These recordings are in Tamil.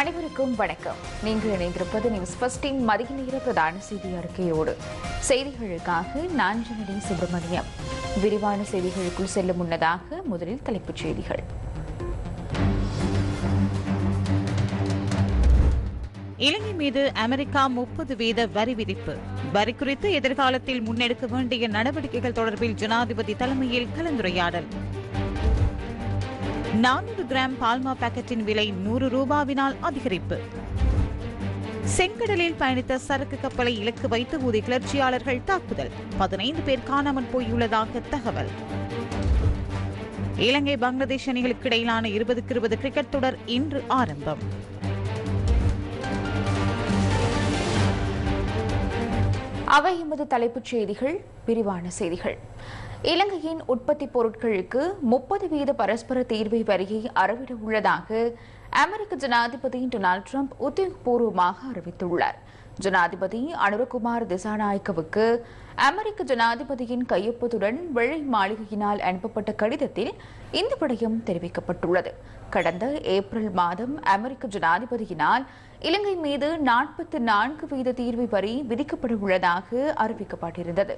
அனைவருக்கும் வணக்கம். நீங்கள் இணைந்திருப்பது நியூஸ் பஸ்டின் மதிய நேர பிரதான செய்தி அறிக்கையோடு. செய்திகளுக்காக நான் ஜனனி சுப்பிரமணியம். விரிவான செய்திகளுக்குள் செல்ல முன்னதாக முதலில் தலைப்புச் செய்திகள். இலங்கை மீது அமெரிக்கா முப்பது வீத வரி விதிப்பு. வரி குறித்து எதிர்காலத்தில் முன்னெடுக்க வேண்டிய நடவடிக்கைகள் தொடர்பில் ஜனாதிபதி தலைமையில் கலந்துரையாடல். நானூறு கிராம் பால்மா பாக்கெட்டின் விலை நூறு ரூபாவினால் அதிகரிப்பு. செங்கடலில் பயணித்த சரக்கு கப்பலை இலக்கு வைத்து ஊதி கிளர்ச்சியாளர்கள் தாக்குதல். பதினைந்து பேர் காணாமல் போயுள்ளதாக தகவல். இலங்கை பங்களாதேஷ் அணிகளுக்கு இடையிலான இருபதுக்கு இருபது கிரிக்கெட் தொடர் இன்று ஆரம்பம். அவை எமது தலைப்புச் செய்திகள் விரிவான செய்திகள். இலங்கையின் உற்பத்தி பொருட்களுக்கு முப்பது வீத பரஸ்பர தீர்வை வரியை அறவிட உள்ளதாக அமெரிக்க ஜனாதிபதி டொனால்டு ட்ரம்ப் உத்தியோகபூர்வமாக அறிவித்துள்ளார். ஜனாதிபதி அனுரகுமார் திசாநாயக்கவுக்கு அமெரிக்க ஜனாதிபதியின் கையொப்பத்துடன் வெள்ளை மாளிகையினால் அனுப்பப்பட்ட கடிதத்தில் இந்த விடயம் தெரிவிக்கப்பட்டுள்ளது. கடந்த ஏப்ரல் மாதம் அமெரிக்க ஜனாதிபதியினால் இலங்கை மீது நாற்பத்தி நான்கு வீத தீர்வு வரி விதிக்கப்பட உள்ளதாக அறிவிக்கப்பட்டிருந்தது.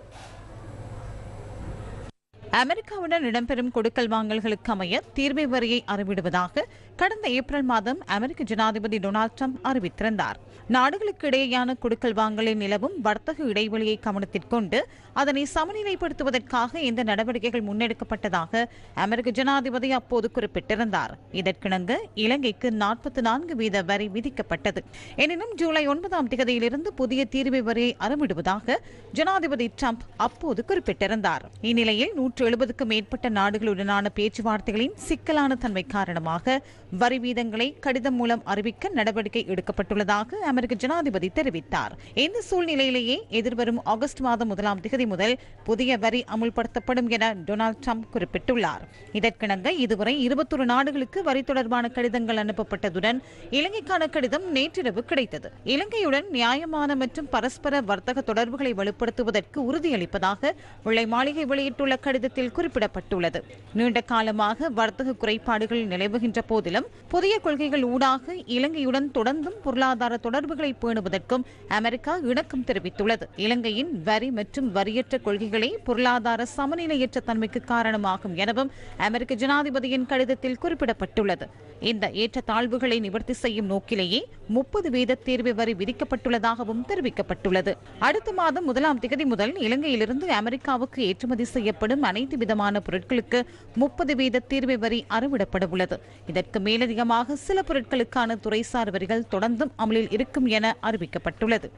அமெரிக்காவுடன் இடம்பெறும் கொடுக்கல் வாங்கல்களுக்கு அமைய தீர்வை வரியை அறிவிடுவதாக கடந்த ஏப்ரல் மாதம் அமெரிக்க ஜனாதிபதி டொனால்ட் ட்ரம்ப் அறிவித்திருந்தார். நாடுகளுக்கு இடையேயான குடுக்கல் வாங்கலில் நிலவும் வர்த்தக இடைவெளியை கவனத்திற்கொண்டு அதனை சமநிலைப்படுத்துவதற்காக இந்த நடவடிக்கைகள் முன்னெடுக்கப்பட்டதாக அமெரிக்க ஜனாதிபதி அப்போது குறிப்பிட்டிருந்தார். இதற்கிணங்க இலங்கைக்கு நாற்பத்தி நான்கு வீத வரி விதிக்கப்பட்டது. எனினும் ஜூலை ஒன்பதாம் தேதியிலிருந்து புதிய தீர்வு வரியை அறவிடுவதாக ஜனாதிபதி ட்ரம்ப் அப்போது குறிப்பிட்டிருந்தார். இந்நிலையில் நூற்று எழுபதுக்கும் மேற்பட்ட நாடுகளுடனான பேச்சுவார்த்தைகளின் சிக்கலான தன்மை காரணமாக வரி வீதங்களை கடிதம் மூலம் அறிவிக்க நடவடிக்கை எடுக்கப்பட்டுள்ளதாக அமெரிக்க ஜனாதிபதி தெரிவித்தார். இந்த சூழ்நிலையிலேயே எதிர்வரும் ஆகஸ்ட் மாதம் முதலாம் தேதி முதல் புதிய வரி அமுல்படுத்தப்படும் என டொனால்டு ட்ரம்ப் குறிப்பிட்டுள்ளார். இதற்கிணங்க இதுவரை இருபத்தொரு நாடுகளுக்கு வரி தொடர்பான கடிதங்கள் அனுப்பப்பட்டதுடன் இலங்கைக்கான கடிதம் நேற்றிரவு கிடைத்தது. இலங்கையுடன் நியாயமான மற்றும் பரஸ்பர வர்த்தக தொடர்புகளை வலுப்படுத்துவதற்கு உறுதியளிப்பதாக வெள்ளை மாளிகை வெளியிட்டுள்ள கடிதத்தில் குறிப்பிடப்பட்டுள்ளது. நீண்ட காலமாக வர்த்தக குறைபாடுகள் நிலவுகின்ற போதிலும் புதிய கொள்கைகள் ஊடாக இலங்கையுடன் தொடர்ந்தும் பொருளாதார தொடர்புகளை பேணுவதற்கும் அமெரிக்கா இணக்கம் தெரிவித்துள்ளது. இலங்கையின் வரி மற்றும் வரியற்ற கொள்கைகளே பொருளாதார சமநிலையற்ற தன்மைக்கு காரணமாகும் எனவும் அமெரிக்க ஜனாதிபதியின் கடிதத்தில் குறிப்பிடப்பட்டுள்ளது. இந்த ஏற்ற தாழ்வுகளை நிவர்த்தி செய்யும் நோக்கிலேயே முப்பது வீத தீர்வு வரி விதிக்கப்பட்டுள்ளதாகவும் தெரிவிக்கப்பட்டுள்ளது. அடுத்த மாதம் முதலாம் திகதி முதல் இலங்கையிலிருந்து அமெரிக்காவுக்கு ஏற்றுமதி செய்யப்படும் அனைத்து விதமான பொருட்களுக்கு முப்பது வீத தீர்வு வரி அறவிடப்பட உள்ளது இதற்கு மேலதிகமாக சில பொருட்களுக்கான துறைசார் வரிகள் தொடர்ந்தும் அமலில் இருக்கும் என அறிவிக்கப்பட்டுள்ளது.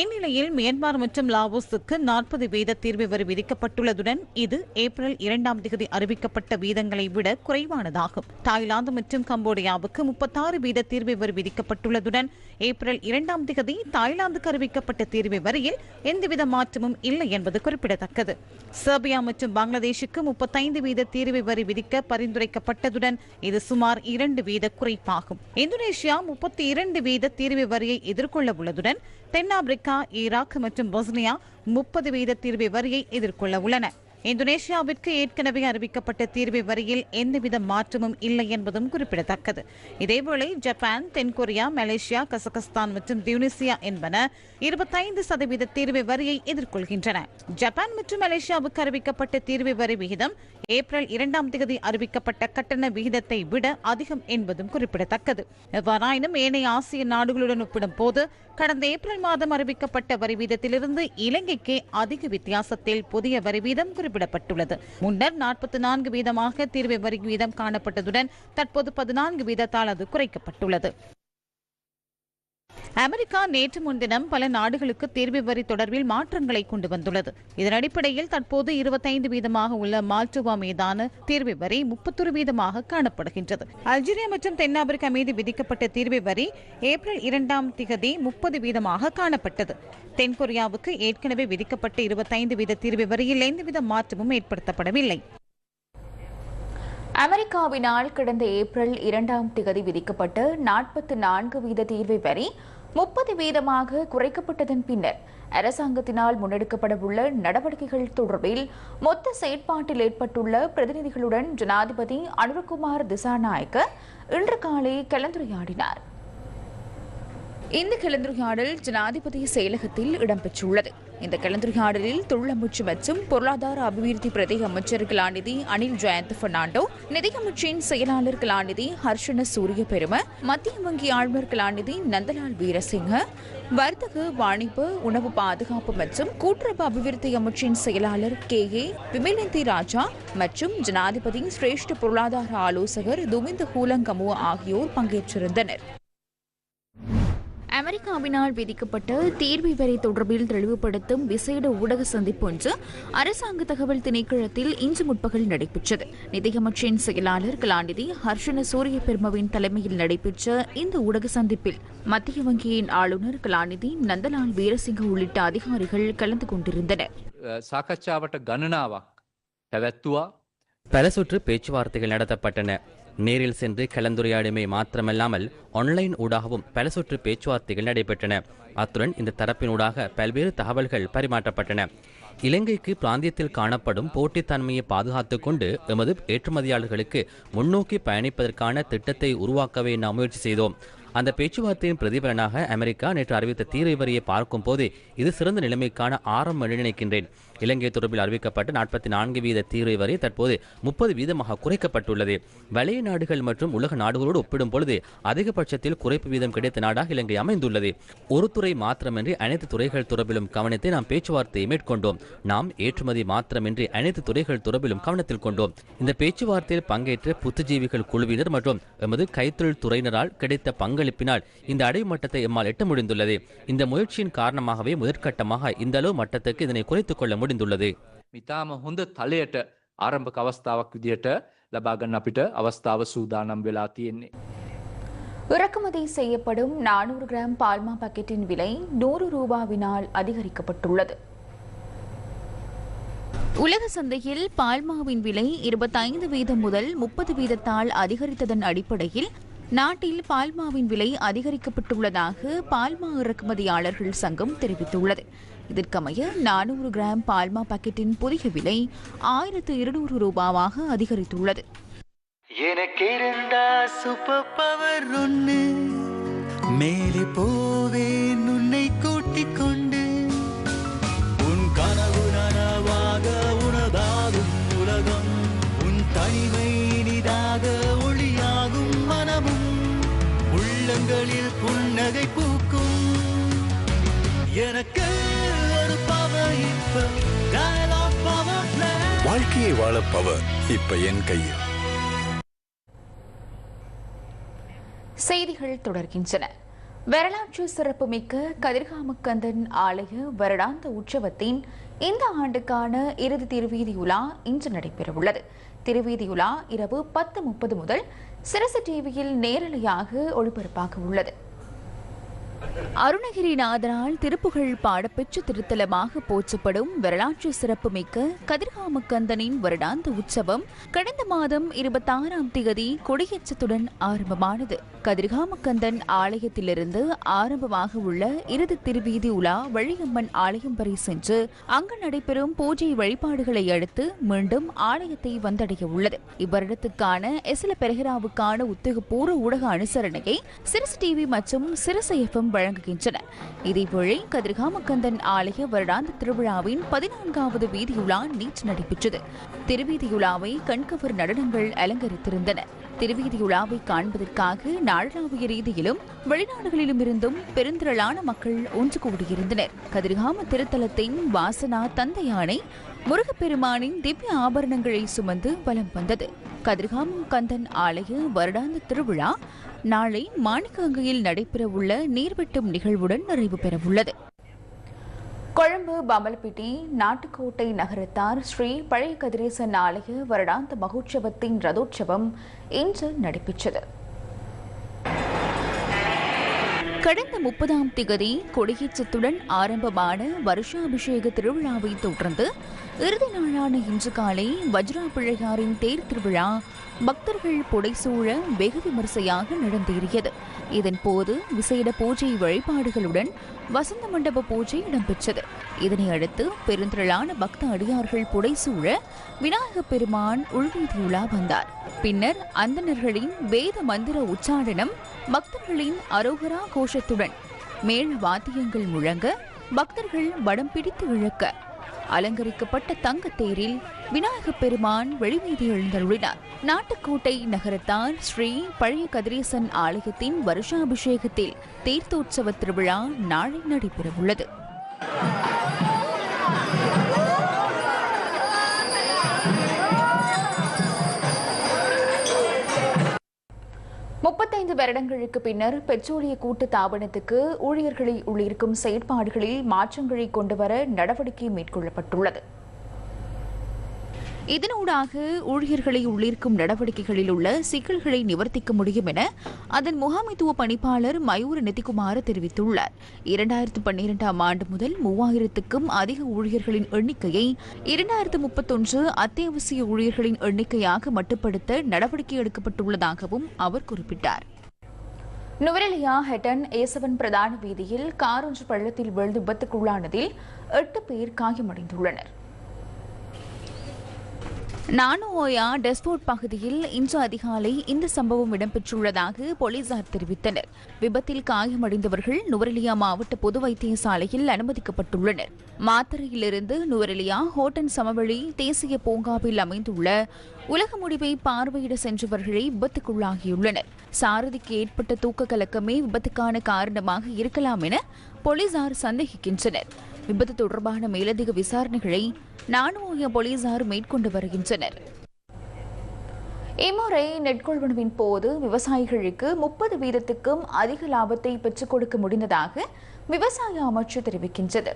இந்நிலையில் மியான்மர் மற்றும் லாவோஸுக்கு நாற்பது வீத தீர்வு வரி விதிக்கப்பட்டுள்ளதுடன் இது ஏப்ரல் இரண்டாம் தேதி அறிவிக்கப்பட்ட வீதங்களை விட குறைவானதாகும். தாய்லாந்து மற்றும் கம்போடியாவுக்கு முப்பத்தாறு வீத தீர்வு வரி விதிக்கப்பட்டுள்ளதுடன் ஏப்ரல் இரண்டாம் தேதி தாய்லாந்துக்கு அறிவிக்கப்பட்ட தீர்வு வரியில் எந்தவித மாற்றமும் இல்லை என்பது குறிப்பிடத்தக்கது. செர்பியா மற்றும் பங்களாதேஷுக்கு முப்பத்தைந்து வீத தீர்வு வரி விதிக்க பரிந்துரைக்கப்பட்டதுடன் இது சுமார் இரண்டு வீத குறைப்பாகும். இந்தோனேஷியா முப்பத்தி இரண்டு வீத தீர்வு வரியை எதிர்கொள்ள உள்ளதுடன் தென்னாப்பிரிக்கா ஈராக் மற்றும் பொஸ்னியா முப்பது வீத தீர்வு வரியை எதிர்கொள்ள உள்ளன. இந்தோனேஷியாவிற்கு ஏற்கனவே அறிவிக்கப்பட்ட தீர்வு வரியில் எந்தவித மாற்றமும் இல்லை என்பதும் குறிப்பிடத்தக்கது. இதேவேளை ஜப்பான் தென்கொரியா மலேசியா கசகஸ்தான் மற்றும் தியூனிசியா என்பன இருபத்தைந்து சதவீத தீர்வு வரியை எதிர்கொள்கின்றன. ஜப்பான் மற்றும் மலேசியாவுக்கு அறிவிக்கப்பட்ட தீர்வு வரி விகிதம் ஏப்ரல் இரண்டாம் தேதி அறிவிக்கப்பட்ட கட்டண விகிதத்தை விட அதிகம் என்பதும் குறிப்பிடத்தக்கது. எவ்வாறாயினும் ஏனைய ஆசிய நாடுகளுடன் ஒப்பிடும் போது கடந்த ஏப்ரல் மாதம் அறிவிக்கப்பட்ட வரி வீதத்திலிருந்து இலங்கைக்கு அதிக வித்தியாசத்தில் புதிய வரி வீதம் குறிப்பிடப்பட்டுள்ளது. முன்னர் நாற்பத்தி நான்கு வீதமாக தீர்வு வரி வீதம் காணப்பட்டதுடன் தற்போது பதினான்கு வீதத்தால் அது குறைக்கப்பட்டுள்ளது. அமெரிக்கா நேற்று முன்தினம் பல நாடுகளுக்கு தீர்வு வரி தொடர்பில் மாற்றங்களை கொண்டு வந்துள்ளது. இதன் அடிப்படையில் தற்போது இருபத்தைந்து வீதமாக உள்ள மால்டோவா மீதான தீர்வு வரி முப்பத்தொரு வீதமாக காணப்படுகின்றது. அல்ஜீரியா மற்றும் தென்னாப்பிரிக்கா மீது விதிக்கப்பட்ட தீர்வு வரி ஏப்ரல் இரண்டாம் திகதி முப்பது வீதமாக காணப்பட்டது. தென்கொரியாவுக்கு ஏற்கனவே விதிக்கப்பட்ட இருபத்தைந்து வீத தீர்வு வரியில் எந்தவித மாற்றமும் ஏற்படுத்தப்படவில்லை. அமெரிக்காவினால் கடந்த ஏப்ரல் இரண்டாம் திகதி விதிக்கப்பட்ட நாற்பத்தி நான்கு வீத தீர்வை வரி முப்பது வீதமாக குறைக்கப்பட்டதன் பின்னர் அரசாங்கத்தினால் முன்னெடுக்கப்படவுள்ள நடவடிக்கைகள் தொடர்பில் மொத்த செயற்பாட்டில் ஏற்பட்டுள்ள பிரதிநிதிகளுடன் ஜனாதிபதி அனுரகுமார் திசாநாயக்க இன்று காலை கலந்துரையாடினார். இந்த கலந்துரையாடல் ஜனாதிபதி செயலகத்தில் இடம்பெற்றுள்ளது. இந்த கலந்துரையாடலில் தொழிலமைச்சு மற்றும் பொருளாதார அபிவிருத்தி பிரதி அமைச்சர் கலாநிதி அனில் ஜெயந்த் பெர்னாண்டோ நிதியமைச்சின் செயலாளர் கலாநிதி ஹர்ஷன சூரிய பெரும மத்திய வங்கி ஆளுநர் கலாநிதி நந்தலால் வீரசிங்க வர்த்தக வாணிப்பு உணவு பாதுகாப்பு மற்றும் கூட்டுறவு அபிவிருத்தி அமைச்சின் செயலாளர் கே. ஏ. விமலந்தி ராஜா மற்றும் ஜனாதிபதி சிரேஷ்ட பொருளாதார ஆலோசகர் துமிந்த ஹூலங்கமு ஆகியோர் பங்கேற்றிருந்தனர். அமெரிக்காவினால் விதிக்கப்பட்ட தீர்வை வரை தொடர்பில் தெளிவுபடுத்தும் விசேட ஊடக சந்திப்பு ஒன்று அரசாங்க தகவல் திணைக்களத்தில் இன்று முற்பகல் நடைபெற்றது. நிதியமைச்சின் செயலாளர் கலாநிதி ஹர்ஷன சூரிய பெருமவின் தலைமையில் நடைபெற்ற இந்த ஊடக சந்திப்பில் மத்திய வங்கியின் ஆளுநர் கலாநிதி நந்தலால் வீரசிங்க உள்ளிட்ட அதிகாரிகள் கலந்து கொண்டிருந்தனர். பல சுற்று பேச்சுவார்த்தைகள் நடத்தப்பட்டன. நேரில் சென்று கலந்துரையாடுமை மாத்திரமல்லாமல் ஆன்லைன் ஊடாகவும் பல சுற்று பேச்சுவார்த்தைகள் நடைபெற்றன. அத்துடன் இந்த தரப்பினூடாக பல்வேறு தகவல்கள் பரிமாற்றப்பட்டன. இலங்கைக்கு பிராந்தியத்தில் காணப்படும் போட்டித்தன்மையை பாதுகாத்துக் கொண்டு எமது ஏற்றுமதியாளர்களுக்கு முன்னோக்கி பயணிப்பதற்கான திட்டத்தை உருவாக்கவே நாம் முயற்சி செய்தோம். அந்த பேச்சுவார்த்தையின் பிரதிபலனாக அமெரிக்கா நேற்று அறிவித்த தீரை வரியை பார்க்கும் போது இது சிறந்த நிலைமைக்கான ஆரம்பம் நினைக்கின்றேன். இலங்கை தொடர்பில் அறிவிக்கப்பட்ட நாற்பத்தி நான்கு வீத தீரை வரை தற்போது முப்பது வீதமாக குறைக்கப்பட்டுள்ளது. வளைய நாடுகள் மற்றும் உலக நாடுகளோடு ஒப்பிடும் பொழுது அதிகபட்சத்தில் குறைப்பு வீதம் கிடைத்த நாடாக இலங்கை அமைந்துள்ளது. ஒரு துறை மாத்திரமின்றி அனைத்து துறைகள் தொடர்பிலும் கவனத்தை நாம் பேச்சுவார்த்தையை மேற்கொண்டோம். நாம் ஏற்றுமதி மாத்திரமின்றி அனைத்து துறைகள் தொடர்பிலும் கவனத்தில் கொண்டோம். இந்த பேச்சுவார்த்தையில் பங்கேற்ற புத்துஜீவிகள் குழுவினர் மற்றும் எமது கைத்தொழில் துறையினரால் கிடைத்த பங்களிப்பினால் இந்த அடைமட்டத்தை எம்மால் எட்ட முடிந்துள்ளது. இந்த முயற்சியின் காரணமாகவே முதற்கட்டமாக இந்த அளவு மட்டத்துக்கு இதனை குறைத்துக் கொள்ள முடிந்துள்ளது මිතාම හොඳ තලයට ආරම්භක අවස්ථාවක් විදිහට ලබාගන්න අපිට අවස්ථාව සූදානම් වෙලා තියෙන්නේ. இறக்குமதி செய்யப்படும் நானூறு கிராம் பால்மா பாக்கெட்டின் விலை நூறு ரூபாவினால் அதிகரிக்கப்பட்டுள்ளது உலக சந்தையில் பால்மாவின் விலை இருபத்தைந்து வீதம் முதல் முப்பது வீதத்தால் அதிகரித்ததன் அடிப்படையில் நாட்டில் பால்மாவின் விலை அதிகரிக்கப்பட்டுள்ளதாக பால்மா இறக்குமதியாளர்கள் சங்கம் தெரிவித்துள்ளது. இதற்கமைய நானூறு கிராம் பால்மா பாக்கெட்டின் புதிய விலை ஆயிரத்து இருநூறு ரூபாவாக அதிகரித்துள்ளது. எனக்கிருந்தா சூப்பர் பவர் ஒண்ணு. மேலே போவேன் உன்னை கூட்டிக் கொண்டு. உன் கனவு நனவாக உனதாகும் உலகம் உன் தனிமை இனிதாக உள்ளங்களில் புன்னகை பூக்கும். எனக்கு ஒரு பவர் இப்ப வாழ்க்கையை வாழ பவர் இப்ப என் கையில். செய்திகள் தொடர்கின்றன. வரலாற்று சிறப்புமிக்க கதிர்காமக்கந்தன் ஆலய வருடாந்த உற்சவத்தின் இந்த ஆண்டுக்கான இறுதி திருவீதி உலா இன்று நடைபெறவுள்ளது. திருவீதி உலா இரவு பத்து முப்பது முதல் சிரசு டிவியில் நேரலையாக ஒளிபரப்பாக உள்ளது அருணகிரிநாதரால் திருப்புகழ் பாடப்பெற்ற திருத்தலமாக போற்றப்படும் வரலாற்று சிறப்புமிக்க கதிர்காமக்கந்தனின் வருடாந்த உற்சவம் கடந்த மாதம் இருபத்தாறாம் தேதி கொடியேற்றத்துடன் ஆரம்பமானது. கதிர்காமக்கந்தன் ஆலயத்திலிருந்து ஆரம்பமாக உள்ள இறுதி திருவீதி உலா வழியம்மன் ஆலயம் வரை சென்று அங்கு நடைபெறும் பூஜை வழிபாடுகளை அடுத்து மீண்டும் ஆலயத்தை வந்தடைய உள்ளது. இவ்வருடத்துக்கான எஸ்ல பெரஹராவுக்கான உத்தியோகபூர்வ ஊடக அனுசரணையை சிறுசு டிவி மற்றும் சிறுசு எஃப்எம் வழங்குகின்றன. இதேவேளை கதிர்காமக்கந்தன் ஆலய வருடாந்த திருவிழாவின் பதினான்காவது வீதியுலா நேற்று நடைபெற்றது. திருவீதியுலாவை கண்கவர் நடனங்கள் அலங்கரித்திருந்தன. திருவீதியுலாவை காண்பதற்காக நாடளாவிய ரீதியிலும் வெளிநாடுகளிலும் இருந்தும் பெருந்திரளான மக்கள் ஒன்று கூடியிருந்தனர். கதிர்காம திருத்தலத்தின் வாசனா தந்தையானை முருகப்பெருமானின் திவ்ய ஆபரணங்களை சுமந்து வலம் வந்தது. கதிர்காமம் கந்தன் ஆலய வருடாந்த திருவிழா நாளை மாணிக்கங்கையில் நடைபெறவுள்ள நீர்வெட்டும் நிகழ்வுடன் நிறைவு பெறவுள்ளது. கொழும்பு பம்பலப்பிட்டி நாட்டுக்கோட்டை நகரத்தார் ஸ்ரீ பழைய கதிரேசன் ஆலய வருடாந்த மகோற்சவத்தின் ரதோற்சவம் இன்று நடைபெற்றது. கடந்த முப்பதாம் திகதி கொடியேற்றத்துடன் ஆரம்பமான வருஷாபிஷேக திருவிழாவை தொடர்ந்து இறுதி நாளான இன்று காலை வஜ்ரா பிள்ளையாரின் தேர் திருவிழா பக்தர்கள் புடைசூழ வெகு விமரிசையாக நடந்தேறியது. இதன் போது விசேட பூஜை வழிபாடுகளுடன் வசந்த மண்டப பூஜை இடம்பெற்றது. இதனை அடுத்து பெருந்திரளான பக்த அடியார்கள் புடைசூழ விநாயகப் பெருமான் உள்வீதியுலா வந்தார். பின்னர் அந்தணர்களின் வேத மந்திர உச்சாடனம் பக்தர்களின் அரோகரா கோஷத்துடன் மேல் வாத்தியங்கள் முழங்க பக்தர்கள் வடம் பிடித்து இழக்க அலங்கரிக்கப்பட்ட தங்கத்தேரில் விநாயக பெருமான் வெளிவீதி எழுந்தருளினார். நாட்டுக்கோட்டை நகரத்தார் ஸ்ரீ பழைய கதிரேசன் ஆலயத்தின் வருஷாபிஷேகத்தில் தீர்த்தோற்சவ திருவிழா நாளை நடைபெறவுள்ளது. வருடங்களுக்கு பின்னர் பெட்ரோலிய கூட்டு தாபனத்துக்கு ஊழியர்களை உள்ளிருக்கும் செயற்பாடுகளில் மாற்றங்களை கொண்டுவர நடவடிக்கை மேற்கொள்ளப்பட்டுள்ளது. இதனூடாக ஊழியர்களை உள்ளிருக்கும் நடவடிக்கைகளில் உள்ள சிக்கல்களை நிவர்த்திக்க முடியும் என அதன் முகாமைத்துவ பணிப்பாளர் மயூர் நிதிக்குமார் தெரிவித்துள்ளார். இரண்டாயிரத்து பன்னிரெண்டாம் ஆண்டு முதல் மூவாயிரத்துக்கும் அதிக ஊழியர்களின் எண்ணிக்கையை இரண்டாயிரத்து முப்பத்தொன்று அத்தியாவசிய ஊழியர்களின் எண்ணிக்கையாக மட்டுப்படுத்த நடவடிக்கை எடுக்கப்பட்டுள்ளதாகவும் அவர் குறிப்பிட்டார். நுவரெலியா ஹெட்டன் ஏசவன் பிரதான வீதியில் கார் ஒன்று பள்ளத்தில் விழுந்து விபத்துக்குள்ளானதில் எட்டு பேர் காயமடைந்துள்ளனர். நானுஓயா டெஸ்போர்ட் பகுதியில் இன்று அதிகாலை இந்த சம்பவம் இடம்பெற்றுள்ளதாக போலீசார் தெரிவித்தனர். விபத்தில் காயமடைந்தவர்கள் நுவரெலியா மாவட்ட பொது வைத்தியசாலையில் அனுமதிக்கப்பட்டுள்ளனர். மாத்தறையிலிருந்து நுவரெலியா ஹோட்டன் சமவெளி தேசிய பூங்காவில் அமைந்துள்ள உலக முடிவை பார்வையிட சென்றவர்களே விபத்துக்குள்ளாகியுள்ளனர். சாரதிக்கு ஏற்பட்ட தூக்க கலக்கமே விபத்துக்கான காரணமாக இருக்கலாம் என போலீசார் சந்தேகிக்கின்றனர். விபத்து தொடர்பான மேலதிக விசாரணைகளை நானுமோய போலீசார் மேற்கொண்டு வருகின்றனர். இம்முறை நெட்கொள்வனவின் போது விவசாயிகளுக்கு முப்பது வீதத்துக்கும் அதிக லாபத்தை பெற்றுக் கொடுக்க முடிந்ததாக விவசாய அமைச்சு தெரிவிக்கின்றது.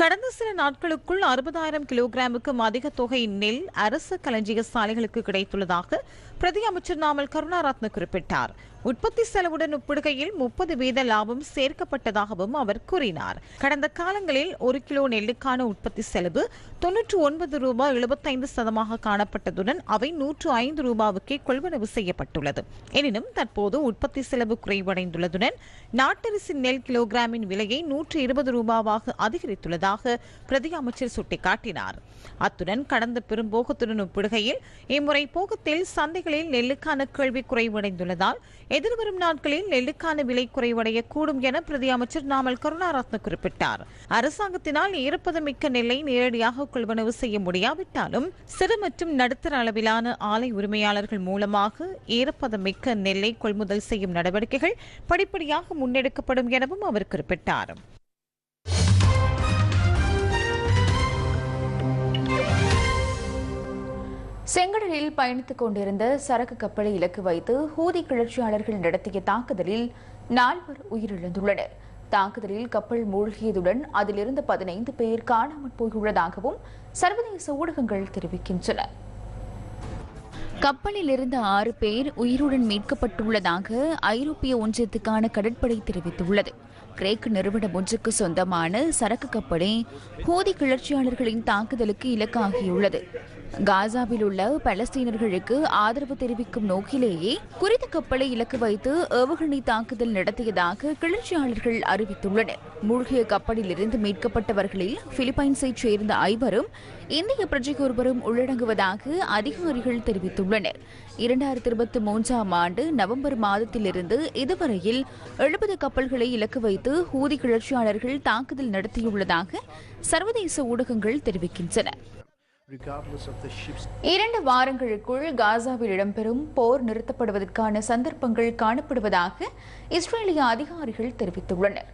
கடந்த சில நாட்களுக்குள் அறுபதாயிரம் கிலோகிராமுக்கும் அதிக தொகை நெல் அரசு களஞ்சிய சாலைகளுக்கு கிடைத்துள்ளதாக பிரதி அமைச்சர் நாமல் கருணாரத்ன குறிப்பிட்டார். உற்பத்தி செலவுடன் ஒப்பிடுகையில் முப்பது வீத லாபம் சேர்க்கப்பட்டதாகவும் அவர் கூறினார். கடந்த காலங்களில் ஒரு கிலோ நெல்லுக்கான உற்பத்தி செலவு தொன்னூற்று ஒன்பது ரூபாய் எழுபத்தைந்து சதமாக காணப்பட்டதுடன் அவை நூற்று ஐந்து ரூபாவுக்கே கொள்வனவு செய்யப்பட்டுள்ளது. எனினும் தற்போது உற்பத்தி செலவு குறைவடைந்துள்ளதுடன் நாட்டரிசி நெல் கிலோகிராமின் விலையை நூற்று இருபது ரூபாவாக அதிகரித்துள்ளதாக பிரதி அமைச்சர் சுட்டிக்காட்டினார். அத்துடன் கடந்த பெரும்போகத்துடன் ஒப்பிடுகையில் இம்முறை போகத்தில் சந்தைகளில் நெல்லுக்கான கேள்வி குறைவடைந்துள்ளதால் எதிர்வரும் நாட்களில் நெல்லுக்கான விலை குறைவடையக்கூடும் என பிரதி அமைச்சர் நாமல் கருணாரத்ன குறிப்பிட்டார். அரசாங்கத்தினால் ஈரப்பதமிக்க நெல்லை நேரடியாக கொள்வனவு செய்ய முடியாவிட்டாலும் சிறு மற்றும் நடுத்தர அளவிலான ஆலை உரிமையாளர்கள் மூலமாக ஈரப்பதமிக்க நெல்லை கொள்முதல் செய்யும் நடவடிக்கைகள் படிப்படியாக முன்னெடுக்கப்படும் எனவும் அவர் குறிப்பிட்டார். செங்கடலில் பயணித்துக் கொண்டிருந்த சரக்கு கப்பலை இலக்கு வைத்து ஹூதி கிளர்ச்சியாளர்கள் நடத்திய தாக்குதலில் நால்வர் உயிரிழந்துள்ளனர். தாக்குதலில் கப்பல் மூழ்கியதுடன் அதிலிருந்து பதினைந்து பேர் காணாமற் போயுள்ளதாகவும் சர்வதேச ஊடகங்கள் தெரிவிக்கின்றன. கப்பலில் இருந்த ஆறு பேர் உயிருடன் மீட்கப்பட்டுள்ளதாக ஐரோப்பிய ஒன்றியத்துக்கான கடற்படை தெரிவித்துள்ளது. கிரேக் நிறுவனம் ஒன்றுக்கு சொந்தமான சரக்கு கப்பலே ஹூதி கிளர்ச்சியாளர்களின் தாக்குதலுக்கு இலக்காகியுள்ளது. காசாவில் உள்ள பலஸ்தீனர்களுக்கு ஆதரவு தெரிவிக்கும் நோக்கிலேயே குறித்த கப்பலை இலக்கு வைத்து ஏவுகணை தாக்குதல் நடத்தியதாக கிளர்ச்சியாளர்கள் அறிவித்துள்ளனர். மூழ்கிய கப்பலில் இருந்து மீட்கப்பட்டவர்களில் பிலிப்பைன்ஸைச் சேர்ந்த ஐவரும் இந்திய பிரஜைக்கு ஒருவரும் உள்ளடங்குவதாக அதிகாரிகள் தெரிவித்துள்ளனர். இரண்டாயிரத்தி இருபத்தி மூன்றாம் ஆண்டு நவம்பர் மாதத்திலிருந்து இதுவரையில் எழுபது கப்பல்களை இலக்கு வைத்து ஹூதி கிளர்ச்சியாளர்கள் தாக்குதல் நடத்தியுள்ளதாக சர்வதேச ஊடகங்கள் தெரிவிக்கின்றன. இரண்டு வாரங்களுக்குள் காசாவில் இடம்பெறும் போர் நிறுத்தப்படுவதற்கான சந்தர்ப்பங்கள் காணப்படுவதாக இஸ்ரேலிய அதிகாரிகள் தெரிவித்துள்ளனர்.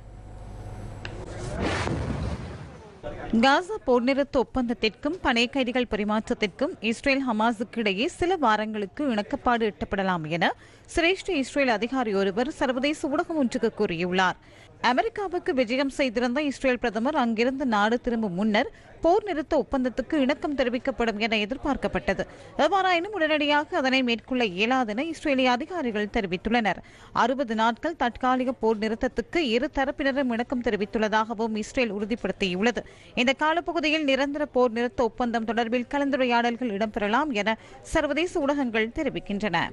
காசா போர் நிறுத்த ஒப்பந்தத்திற்கும் பனை கைதிகள் பரிமாற்றத்திற்கும் இஸ்ரேல் ஹமாஸுக்கு இடையே சில வாரங்களுக்கு இணக்கப்பாடு எட்டப்படலாம் என சிரேஷ்ட இஸ்ரேல் அதிகாரி ஒருவர் சர்வதேச ஊடகம் ஒன்றுக்கு கூறியுள்ளார். அமெரிக்காவுக்கு விஜயம் செய்திருந்த இஸ்ரேல் பிரதமர் அங்கிருந்து நாடு திரும்பும் முன்னர் போர் நிறுத்த ஒப்பந்தத்துக்கு இணக்கம் தெரிவிக்கப்படும் என எதிர்பார்க்கப்பட்டது. எவ்வாறாயினும் உடனடியாக அதனை மேற்கொள்ள இயலாதென இஸ்ரேலிய அதிகாரிகள் தெரிவித்துள்ளனர். அறுபது நாட்கள் தற்காலிக போர் நிறுத்தத்துக்கு இரு தரப்பினரும் இணக்கம் தெரிவித்துள்ளதாகவும் இஸ்ரேல் உறுதிப்படுத்தியுள்ளது. இந்த காலப்பகுதியில் நிரந்தர போர் நிறுத்த ஒப்பந்தம் தொடர்பில் கலந்துரையாடல்கள் இடம்பெறலாம் என சர்வதேச ஊடகங்கள் தெரிவிக்கின்றன.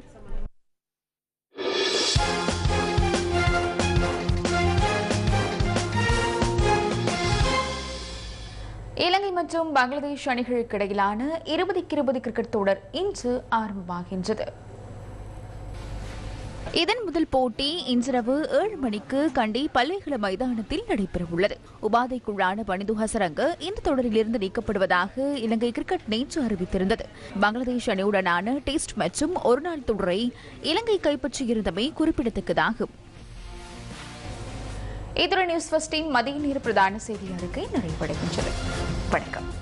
இலங்கை மற்றும் பங்களாதேஷ் அணிகளுக்கு இடையிலான இருபதுக்கு இருபது கிரிக்கெட் தொடர் இன்று ஆரம்பமாகின்றது. இதன் முதல் போட்டி இன்றிரவு ஏழு மணிக்கு கண்டி பல்வேகல மைதானத்தில் நடைபெறவுள்ளது. உபாதைக்குள்ளான பனிது ஹசரங்க இந்த தொடரிலிருந்து நீக்கப்படுவதாக இலங்கை கிரிக்கெட் நேற்று அறிவித்திருந்தது. பங்களாதேஷ் அணியுடனான டெஸ்ட் மற்றும் ஒருநாள் தொடரை இலங்கை கைப்பற்றியிருந்தமை குறிப்பிடத்தக்கதாகும். இதுடன் நியூஸ் ஃபஸ்டின் மதிய நேர பிரதான செய்தி அறிக்கை நிறைவடைகின்றது. வணக்கம்.